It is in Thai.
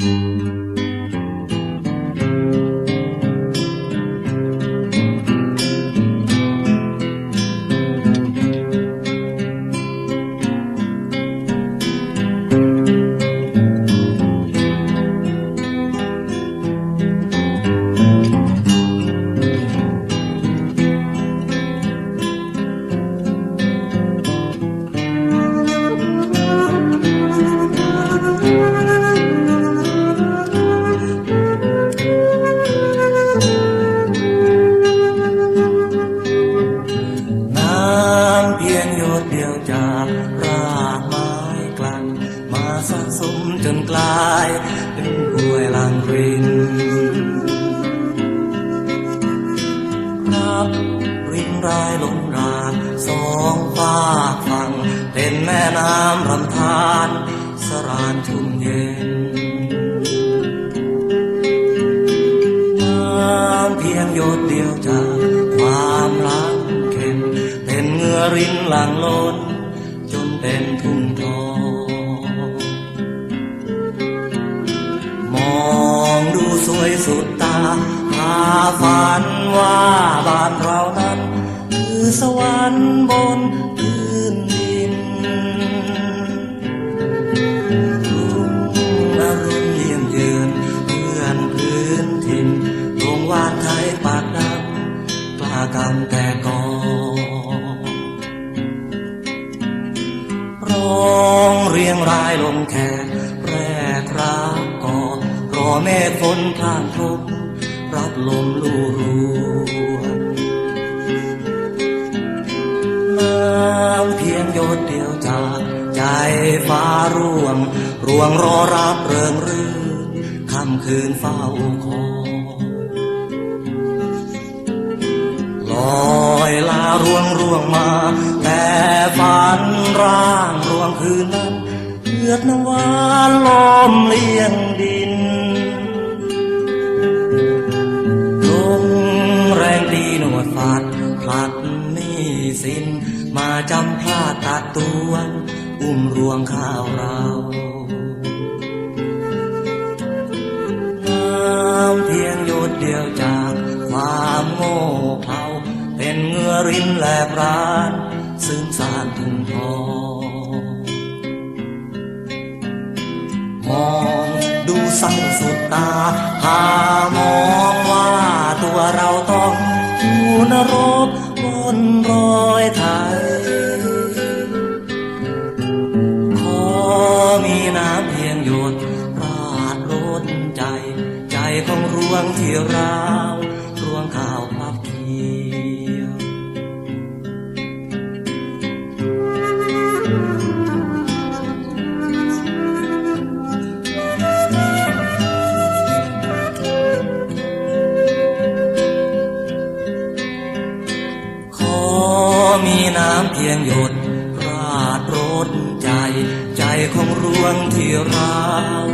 น้ ลายเป็นห้วยลังรินครับรินรายลงรากสองฝากฝั่งเป็นแม่น้ำรำธารสรานทุ่งเย็นน้ำเพียงหยดเดียวจากความรักเข็นเป็นเงื่อรินหลังล้นจนเป็นทุ่งทอง ยสุดตาพาฝันว่าบ้านเรานั้น คือสวรรค์บนพื้นดินรุ่งอรุณเยี่ยมเยือนเพื่อนพื้นถิ่นดวงวานไทยปากดำกล้ากำแต่ก่องร้องเรียงรายลง รอเมฆฝนพรางพรุบรับลมลูรูน้ำเพียงหยดเดียวจากใจฟ้าร่วงร่วงรอรับเริงรื่นค่ำคืนเฝ้าคอยลอยลาร่วงร่วงมา แต่ฝันร่างร่วงคืนนั้นเลือดน้ำหวานลมเลี้ยงดิน สิน มาจำพลาดตัดตวง อุ้มรวงข้าวเราน้ำเพียงหยดเดียวจากความโง่เขลาเป็นเงื่อรินแหลกรานซึมสานทุ่งทองมองดูเศร้าสุดตาหาม ใจของรวงที่ราวรวงข้าวพับเขียวขอมีน้ำเพียงหยดราดรดใจ ใจของรวงที่ราว